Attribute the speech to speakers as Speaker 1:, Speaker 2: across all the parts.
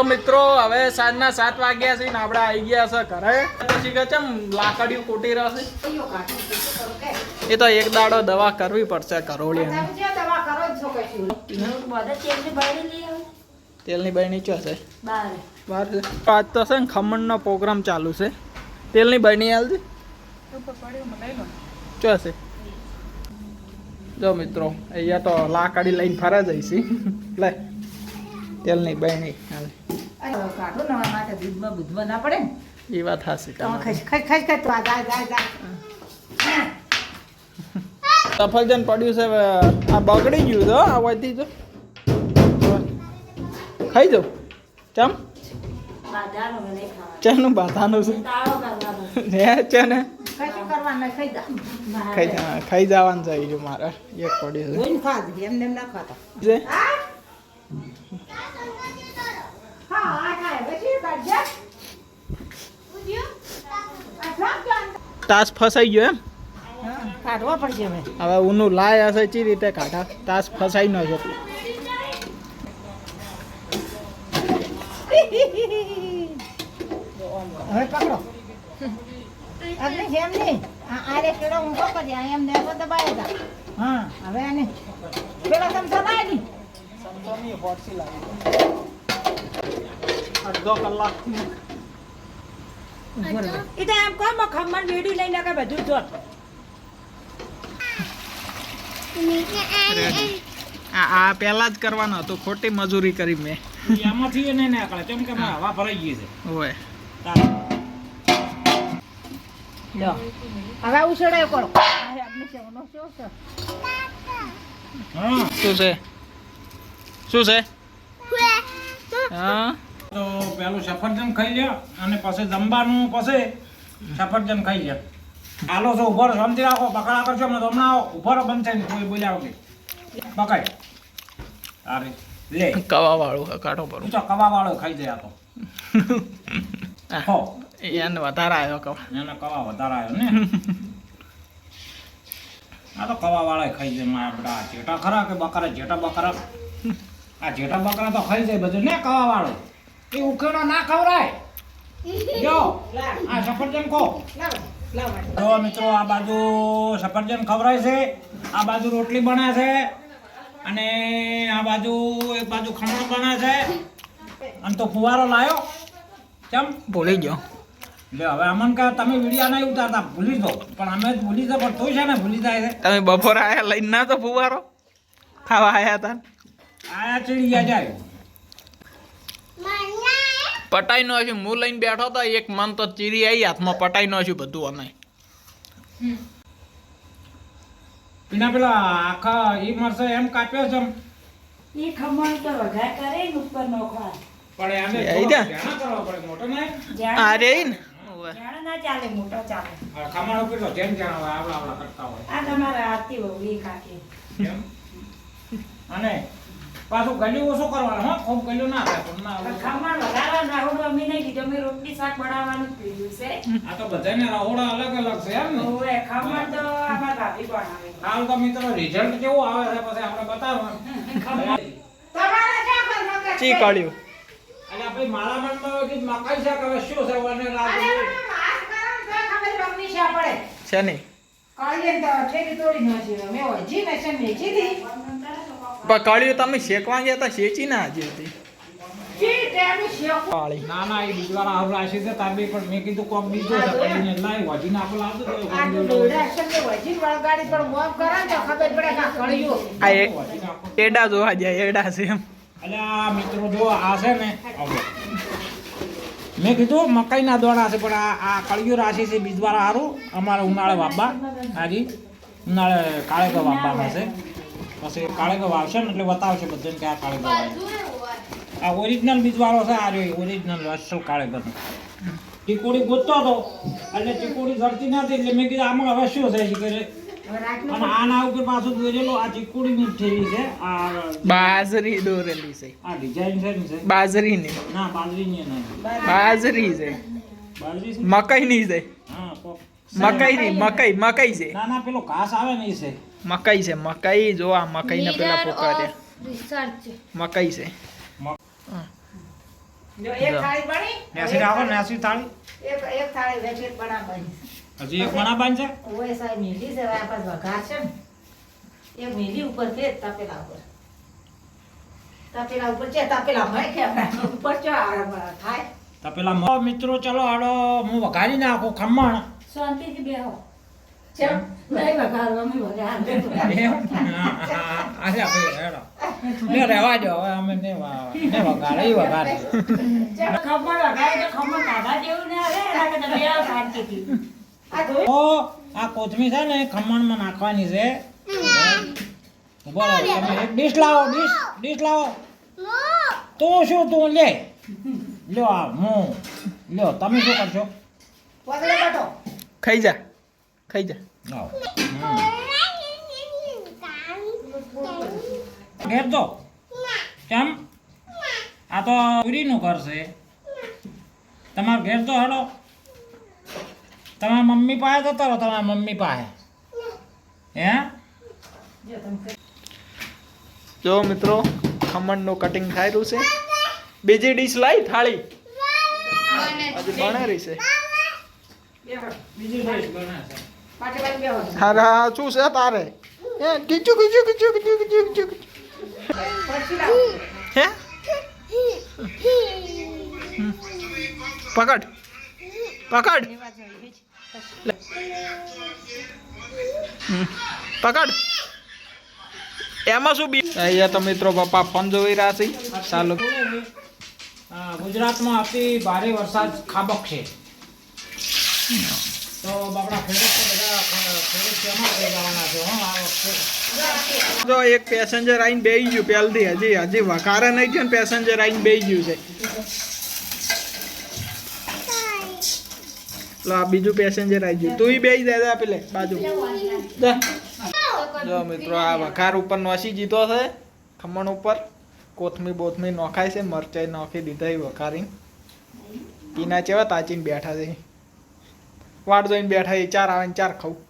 Speaker 1: તો મિત્રો હવે સાંજના સાત વાગ્યા છે ને આપણે આવી ગયા છે ઘરે. પછી કે ચમ લાકડીઓ કૂટી રહેશે એ તો એક દાડો દવા કરવી પડશે કરોળી તેલની બરણી ચો છે? બહાર છે. આજ તો છે ને ખમણનો પ્રોગ્રામ ચાલુ છે. તેલની બરણી હાલતી ચો છે? જો મિત્રો અહીંયા તો લાકડી લઈને ફરે જઈશી. લે. તેલની બરણી હાલ એ વાત હાસી. સફરજન પડ્યું છે આ બગડી ગયું તો આ વધી તો ખાઈ જાઉં ચમ? ચાનું બાધાનું છે? ને છે ને ખાઈ ખાઈ જવાનું છે જો મારે. એક પડ્યું છે. છે? તાસ ફસાઈ ગયો એમ?
Speaker 2: કાઢવા પડશે હવે
Speaker 1: હવે ઊનું લાય હશે ચી રીતે કાઢા? તાસ ફસાઈ ન જતું
Speaker 2: હવે પકડો. છે એમ નહીં. આ આ કેળો ઊંઘો કરી એમ ને દબાય તા. હા. હવે આને પેલો તમ દબાય ની
Speaker 1: અડધો કલાક
Speaker 2: એ તો એમ કહો ખમણ વેડી લઈને કે બધું જો
Speaker 1: આ આ પહેલા જ કરવાનું હતું ખોટી મજૂરી કરી મેં.
Speaker 3: એમાંથી એ નહીં નીકળે કેમ કે હવા ભરાઈ ગઈ છે.
Speaker 1: હોય
Speaker 2: હવે ઉછળાય કરો આ અગ્નિ છે ઓનો શું છે?
Speaker 3: હા
Speaker 1: શું છે? હા.
Speaker 3: તો પેલું સફરજન ખાઈ લે અને પછી જમવાનું પછી સફરજન ખાઈ લે. હાલો છો ઊભો સમજી રાખો પકડા કરશો મને હમણાં આવો. ઊભો બંધ થઈને કોઈ બોલ્યા આવતી પકડ. અરે લે.
Speaker 1: કવા વાળું કાઢો પરું
Speaker 3: તો કવા વાળો ખાઈ જાય આ તો. હો.
Speaker 1: એને વધારે આવ્યો કવા.
Speaker 3: એને કવા વધારે આવ્યો ને? આ તો કવા વાળા ખાઈ જાય મારા બધા જેઠા ખરા કે બકરા? જેઠા બકરા? આ જેઠા બકરા તો ખાઈ જાય બધું. ને કવા વાળો એ ઉકેડો ના ખવરાય. જો આ સફરજન
Speaker 2: લાવ
Speaker 3: જો મિત્રો આ બાજુ સફરજન ખવરાય છે. આ બાજુ રોટલી બને છે. અને આ બાજુ એક બાજુ ખમણ બને છે. અને તો ફુવારો લાયો. કેમ
Speaker 1: ભૂલી ગયો.
Speaker 3: લે હવે અમન કા તમે વિડિયા નહીં ઉતારતા. ભૂલી દો પણ અમે જ ભૂલી દો પણ તોય છે ને ભૂલી જાય છે.
Speaker 1: તમે બપોરે આયા લઈને ના તો ફુવારો ખાવા આયા હતા પટાઈ નો છું હું લઈને બેઠો તો એક મન તો ચીરી આવી હાથમાં પટાઈ નો છું બધું અમે.
Speaker 3: પીના પેલા આખા ઈ મરસે એમ કાપ્યો છે
Speaker 2: ઈ ખમણ તો વઘાર કરે ને ઉપર નોખવા
Speaker 3: પણ એને
Speaker 1: એ આઈ જા.
Speaker 3: ધ્યાન કરવા પડે મોટો ને.
Speaker 1: આ રે ને
Speaker 2: જાણ ના ચાલે મોટો ચાલે.
Speaker 3: ખમણ ઉપર તો જેમ જાણ આવડા આવડા કરતા હોય.
Speaker 2: આ તમારા આરતી હોવી કાકી
Speaker 3: કાકે અને પાછું ગલ્યું ઓછું કરવાનું હો. ખૂબ ગલ્યું ના થાય પણ ના
Speaker 2: ખમણ વધારવા નાહુડું અમે નહીં કીધું અમે રોટલી શાક બનાવવાનું કીધું છે.
Speaker 3: આ તો બધાને રાહુડા અલગ અલગ છે એમ ને?
Speaker 2: ઓવે ખમણ તો અમારા ભાભી બનાવે
Speaker 3: હાલ તો મિત્રો રિઝલ્ટ કેવું આવે છે પછી આપણે બતાવવાનું.
Speaker 2: તમારે ક્યાં કરવાનું કે
Speaker 1: ચી કાઢ્યું?
Speaker 3: એટલે આપણે માળામણમાં કીધું મકાઈ શાક હવે શું છે વને રાત
Speaker 1: છે નહીં.
Speaker 2: કાળીએ તો ઠેલી તોડી નાખી મેં હજી ને છે દી
Speaker 1: પણ કાઢ્યું તમે શેકવા ગયા હતા શેચી ના હજી હતી.
Speaker 3: ના ના એ બીજવાળા હાવ રાશી છે તાર પણ મેં કીધું કોક બીજો છે પણ એને લાઈ વજીને આપણે લાવતો તો
Speaker 2: આ દોડા છે કે હજી વળગાડી પર મોબ કરે તો ખબર પડે કે આ
Speaker 1: આ એડા જોવા જાય એડા છે એમ.
Speaker 3: આ મિત્રો જો આ છે ને મેં કીધું મકાઈના દોડા છે પણ આ આ કળિયું રાશિ છે બીજવાળા હારું. અમારે ઉનાળે વાપવા હાજી. ઉનાળે કાળે વાવવાના છે. પછી કાળેગો વાવશે ને એટલે બતાવશે બધાને કે આ કાળેગો વાવ્યો. આ ઓરિજિનલ બીજવાળો છે આ રહ્યો ઓરિજિનલ અસલ કાળેગો ટીકોડી ગોતતો હતો એટલે ટીકોડી ધરતી નથી એટલે મેં કીધું આમાં હવે શું છે ઈ કરે. અને આના ઉપર પાછું દોરેલો આ ચીકુડીની જ થેલી છે આ
Speaker 1: બાજરી દોરેલી છે.
Speaker 3: આ ડિઝાઇન છે ને
Speaker 1: બાજરી ની
Speaker 3: ના બાજરીની નહીં.
Speaker 1: બાજરી છે.
Speaker 3: બાજરી છે?
Speaker 1: મકાઈ ની છે.
Speaker 3: હા
Speaker 1: મકાઈ ની મકાઈ મકાઈ છે.
Speaker 3: ના ના પેલો ઘાસ આવે ને એ છે.
Speaker 1: મકાઈ છે મકાઈ જો આ મકાઈ ને પેલા મકાઈ છે.
Speaker 2: જો એક
Speaker 1: જો.
Speaker 2: થાળી બની
Speaker 3: નેસી રાખો નેસી થાળી.
Speaker 2: એક એક થાળી વેચેટ બનાવવાની.
Speaker 3: હજી છે?
Speaker 2: ઓય સાહેબ મીઠી છે આ વઘાર છે ને. એક મીઠી ઉપર છે તપેલા ઉપર. તપેલા ઉપર છે તપેલા માં કે ઉપર ચો થાય.
Speaker 3: મિત્રો ચલો આડો હું વઘારી નાખું ખમણ.
Speaker 2: શાંતિથી બેહો. આ
Speaker 3: આ કોથમી છે ને ખમણમાં નાખવાની છે બોલો તમે ડીશ લાવો ડીશ ડીશ લાવો તું શું તું લે લ્યો આ હું લ્યો તમે શું કરશો
Speaker 1: ખાઈ જા ખાઈ જા.
Speaker 3: લાવો ઘેર તો કેમ? આ તો પૂરીનું ઘર છે. તમાર ઘેર તો હાડો. તમારા મમ્મી પાસે જતો રહો તમારા મમ્મી પાસે. હે?
Speaker 2: જો
Speaker 1: મિત્રો ખમણનું કટિંગ થાય રહ્યું છે. બીજી ડીશ લાઈ થાળી. હજી બને રહી છે.
Speaker 3: બીજી ડીશ બને છે.
Speaker 2: પાટે
Speaker 1: હા શું છે તારે? હે કીચું કીચું કીચું કીચું કીચું કીચું હે? પકડ. પકડ. પકડ. એમાં શું બી અહીંયા તો મિત્રો પપ્પા ફોન જોઈ રહ્યા છે. ચાલો.
Speaker 3: ગુજરાતમાં અતિ ભારે વરસાદ ખાબક છે. તો બાપડા ખેડૂત
Speaker 1: જો એક પેસેન્જર આવીને બેસી ગયું પહેલથી. હજી હજી વકારે નહીં ગયો ને પેસેન્જર આવીને બેસી ગયું છે. લો, આ બીજું પેસેન્જર આવી ગયું. તું બેસી દે પેલે, બાજુ. જો. મિત્રો, આ વખાર ઉપર નોસી જીતો છે. ખમણ ઉપર. કોથમી બોથમી નોખાય છે. મરચાઈ નોખી દીધા એ વઘારી પીના ચેવા તાચીને બેઠા છે. વાટ જોઈને બેઠા એ ચાર આવે ચાર ખાવું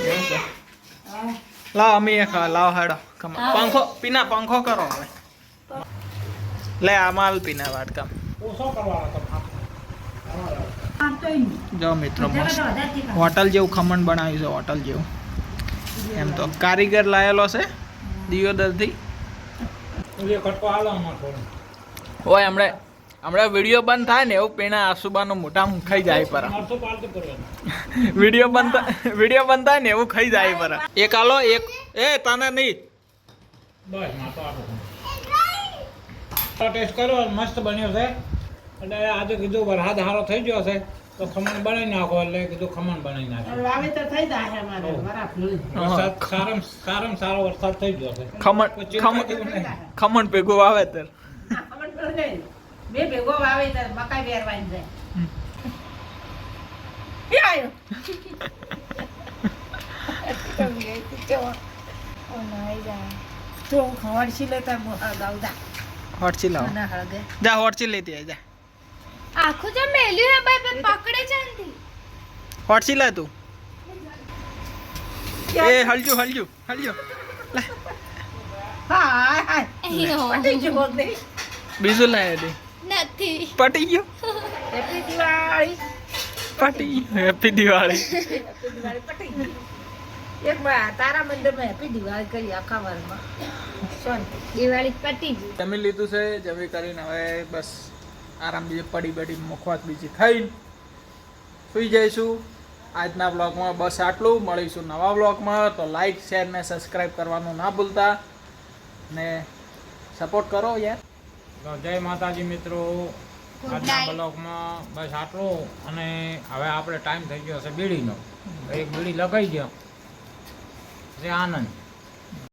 Speaker 2: એવું
Speaker 1: છે. લાવ અમે એક લાવ હાડો. ખમણ પંખો પીના પંખો કરો હવે. લે આ માલ પીના
Speaker 2: ઈ
Speaker 1: જો મિત્રો મસ્ત. હોટલ જેવું ખમણ બનાવ્યું છે હોટલ જેવું. એમ તો કારીગર લાયેલો છે દિયોદરથી. હોય હમણે હમણાં વીડિયો બંધ થાય ને એવું પીણા આસુબાનું મોટા ખાઈ જાય પર. વીડિયો બંધ વીડિયો બંધ થાય ને એવું ખાઈ જાય પર. એક આલો એક એ તને નહીં.
Speaker 3: તો ટેસ્ટ કર્યો મસ્ત બન્યો છે. એટલે આજે કીધું વરસાદ સારો થઈ ગયો છે તો ખમણ બનાવી નાખો એટલે કીધું ખમણ બનાવી નાખો. સારામાં સારામાં સારો વરસાદ થઈ ગયો છે.
Speaker 1: ખમણ. ખમણ ભેગું વાવેતર
Speaker 2: બે ભેગો વાવેતર મકાઈ વેરવાની જાય. એ આયો. તો ખબર લેતા ગાવડા
Speaker 1: હોટચી લાવ.
Speaker 2: ના હળગે.
Speaker 1: જા હોટચી લેતી આય જા.
Speaker 4: આખું જે મેલ્યું હે ભાઈ પણ પકડે છે નથી
Speaker 1: હોટચી લે તું. એ હલજુ હલજુ
Speaker 2: હા. હા
Speaker 1: બીજું લાય દે
Speaker 4: નથી.
Speaker 1: પટી ગયો?
Speaker 2: હેપી દિવાળી
Speaker 1: પટી ગયો. હેપી દિવાળી
Speaker 2: હેપી દિવાળી પટી ગઈ એક તારા મંદિરમાં હેપી દિવાળી કરી આખા વારમાં.
Speaker 4: દિવાળી પટી ગઈ.
Speaker 1: જમી લીધું છે જમી કરીને હવે બસ આરામ બીજે પડી બડી મુખવાત બીજી ખાઈને સુઈ જઈશું. આજના બ્લોગમાં બસ આટલું. મળીશું નવા બ્લોગમાં તો લાઈક શેર ને સબસ્ક્રાઈબ કરવાનું ના ભૂલતા. ને સપોર્ટ કરો યાર.
Speaker 3: તો જય માતાજી મિત્રો. આજના બ્લોકમાં બસ આટલું. અને હવે આપણે ટાઈમ થઈ ગયો છે બીડીનો. એક બીડી લગાઈ ગયો જે આનંદ.